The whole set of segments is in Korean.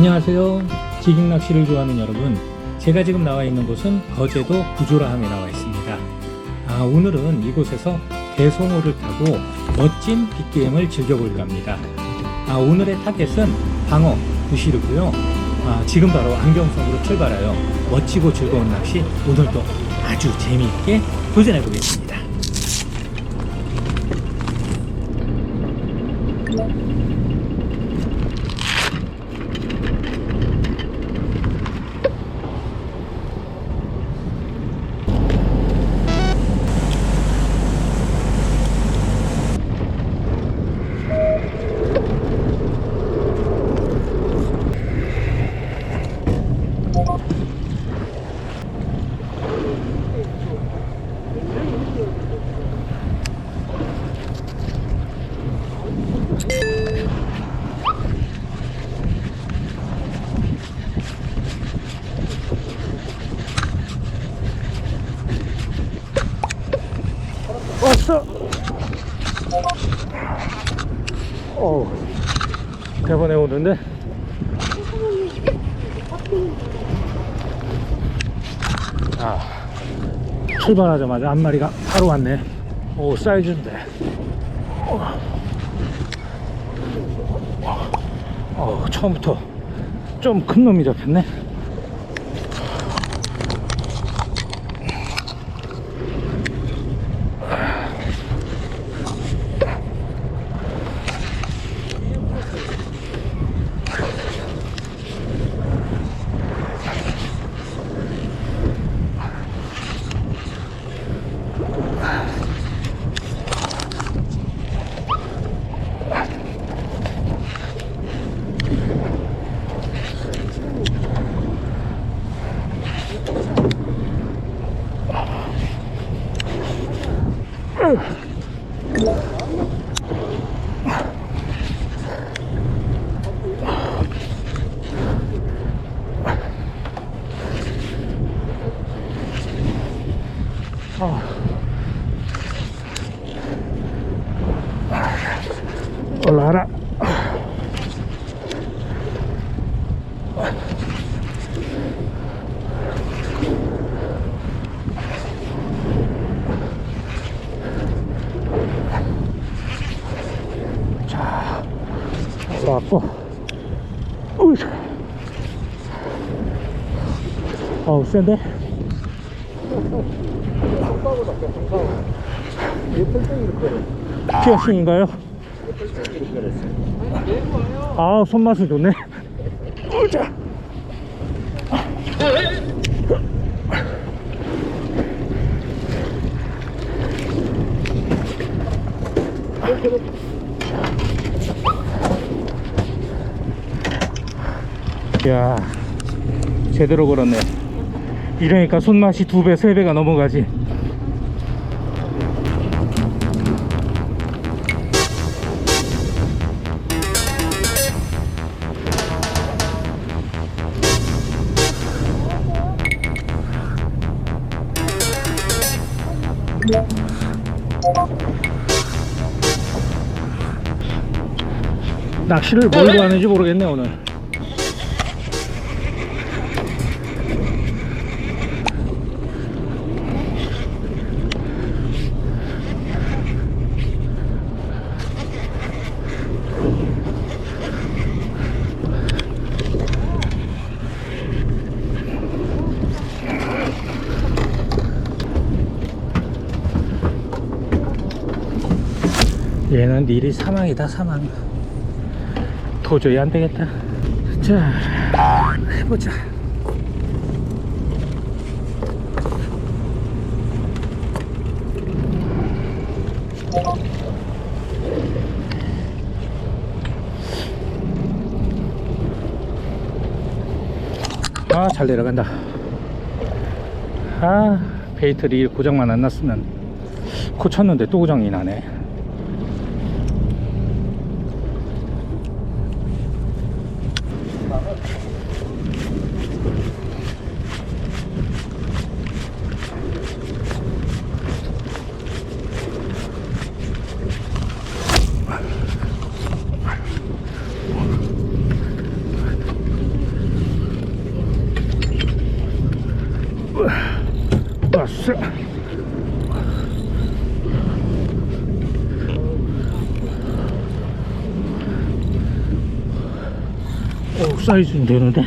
안녕하세요. 지깅 낚시를 좋아하는 여러분. 제가 지금 나와 있는 곳은 거제도 구조라함에 나와 있습니다. 아, 오늘은 이곳에서 대송호를 타고 멋진 빅게임을 즐겨볼까 합니다. 아, 오늘의 타겟은 방어, 부시르고요. 아, 지금 바로 안경섬으로 출발하여 멋지고 즐거운 낚시 오늘도 아주 재미있게 도전해 보겠습니다. 아, 출발하자마자 한 마리가 바로 왔네. 오, 사이즈인데. 어, 어, 처음부터 좀 큰 놈이 잡혔네. 올라가라. 자, 올라왔고. 으이. 어우, 센데? 피어싱인가요? 아 손맛은 좋네 으자 야 제대로 걸었네 이러니까 손맛이 두 배, 세 배가 넘어가지. 낚시를 뭘로 하는지 모르겠네 오늘 얘는 일이 사망이다 사망. 도저히 안 되겠다. 자 해보자. 아 잘 내려간다. 아 베이트리 고장만 안 났으면 코 쳤는데 또 고장이 나네 오, 사이즈는 되는데.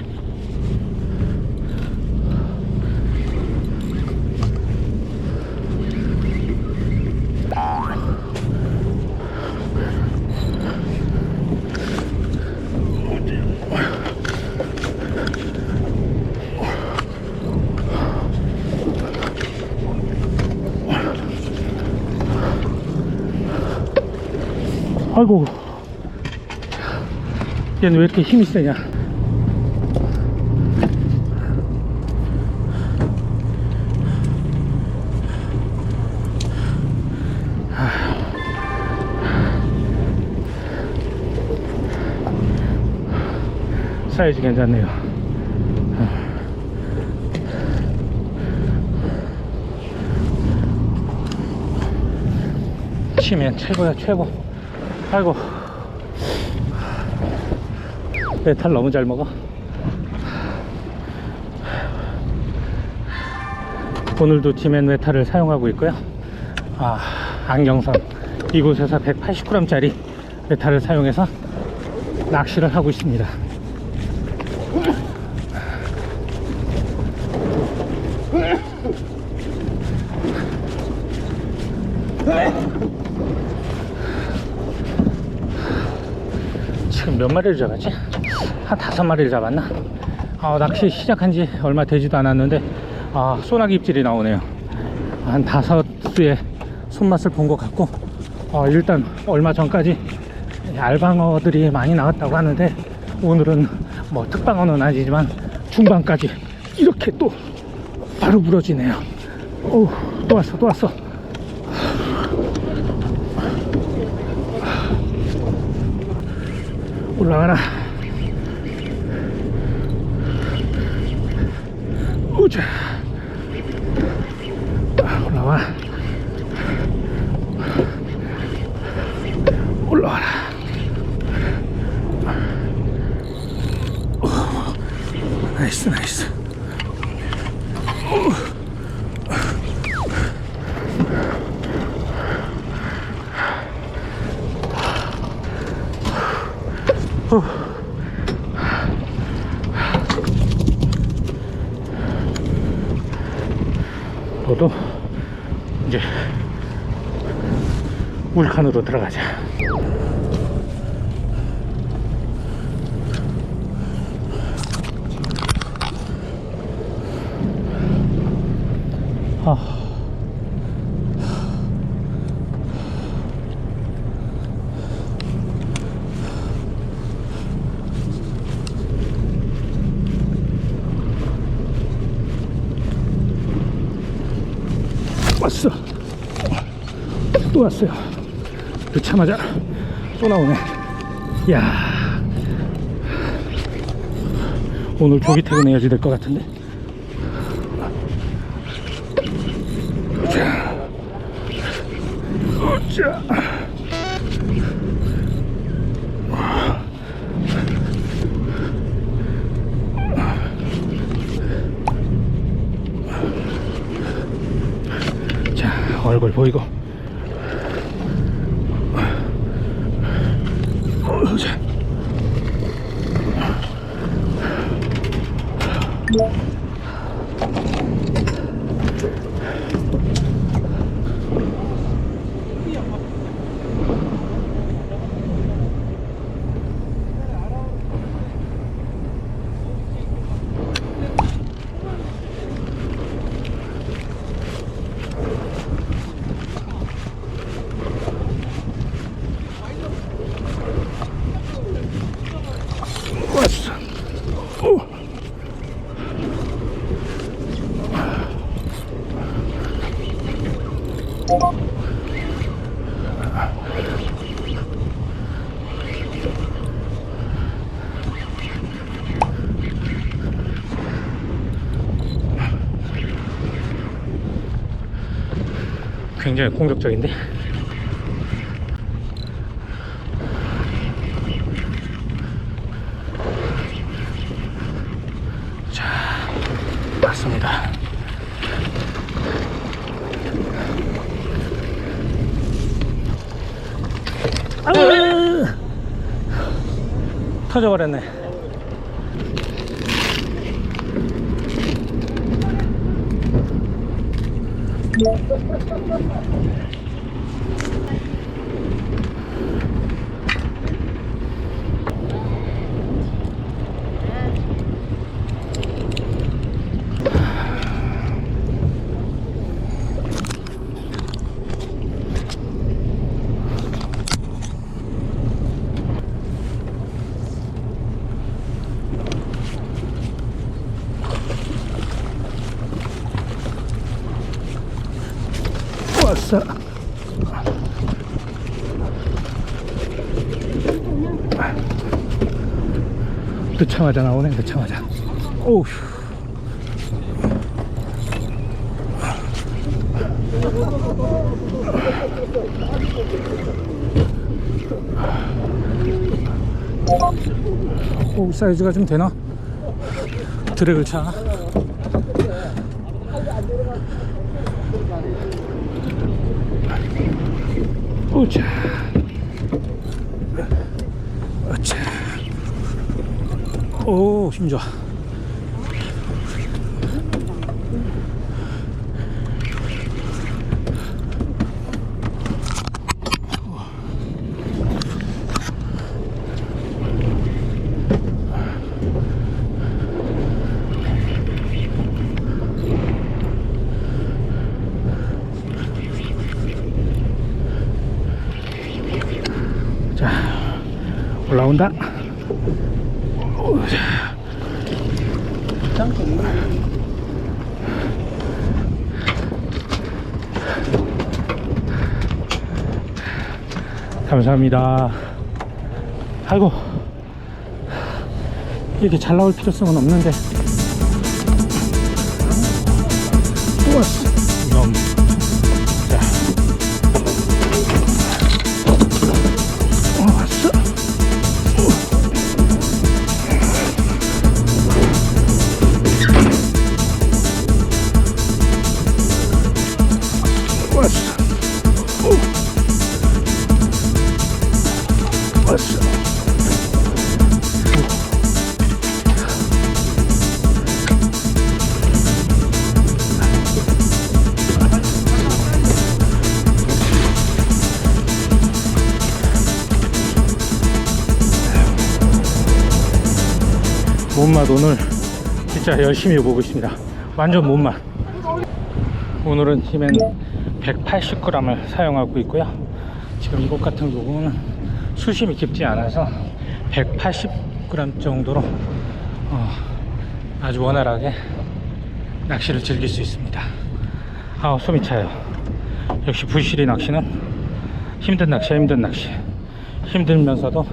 아이고. 얘는 왜 이렇게 힘이 세냐? 사이즈 괜찮네요. 치면 최고야 최고. 아이고. 메탈 너무 잘 먹어. 오늘도 디맨 메탈을 사용하고 있고요. 아, 안경선 이곳에서 180g짜리 메탈을 사용해서 낚시를 하고 있습니다. 지금 몇 마리를 잡았지? 한 다섯 마리를 잡았나? 아, 낚시 시작한 지 얼마 되지도 않았는데, 아, 소나기 입질이 나오네요. 한 다섯 수의 손맛을 본 것 같고, 어, 일단 얼마 전까지 알방어들이 많이 나왔다고 하는데, 오늘은 뭐 특방어는 아니지만 중방까지 이렇게 또 바로 부러지네요. 또 왔어, 또 왔어. 올라가라. 오자. 아, 올라와. 올라와라. 오, 나이스, 나이스. 너도 이제 울칸으로 들어가자. 아. 왔어. 또 왔어요. 넣자마자 또 나오네. 야 오늘 조기 퇴근해야지 될 것 같은데. 자, 자. 자, 얼굴 보이고. 어, 자. 왔어. 오. 굉장히 공격적인데. 자, 맞습니다. 아우! 터져버렸네. 왔어. 늦자마자 나오네, 늦자마자. 오우. 오, 사이즈가 좀 되나? 차나? 오자. 오자. 오, 힘 좋아. 자, 올라온다. 오 자. 감사합니다. 아이고, 이렇게 잘 나올 필요성은 없는데. 또왔 못맛 오늘 진짜 열심히 보고 있습니다. 완전 못맛. 오늘은 힘엔 180g을 사용하고 있고요. 지금 이곳 같은 경우는 수심이 깊지 않아서 180g 정도로 어, 아주 원활하게 낚시를 즐길 수 있습니다. 아, 숨이 차요. 역시 부시리 낚시는 힘든 낚시야 힘든 낚시. 힘들면서도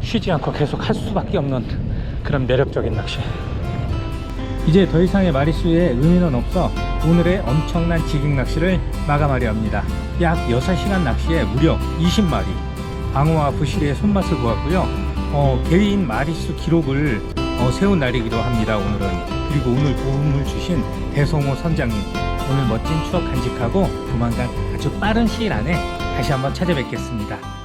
쉬지 않고 계속 할 수밖에 없는 그런 매력적인 낚시. 이제 더 이상의 마리수에 의미는 없어 오늘의 엄청난 지깅 낚시를 마감하려 합니다. 약 6시간 낚시에 무려 20마리. 방어와 부시리의 손맛을 보았고요. 어, 개인 마리수 기록을 어, 세운 날이기도 합니다. 오늘은. 그리고 오늘 도움을 주신 대성호 선장님. 오늘 멋진 추억 간직하고 조만간 아주 빠른 시일 안에 다시 한번 찾아뵙겠습니다.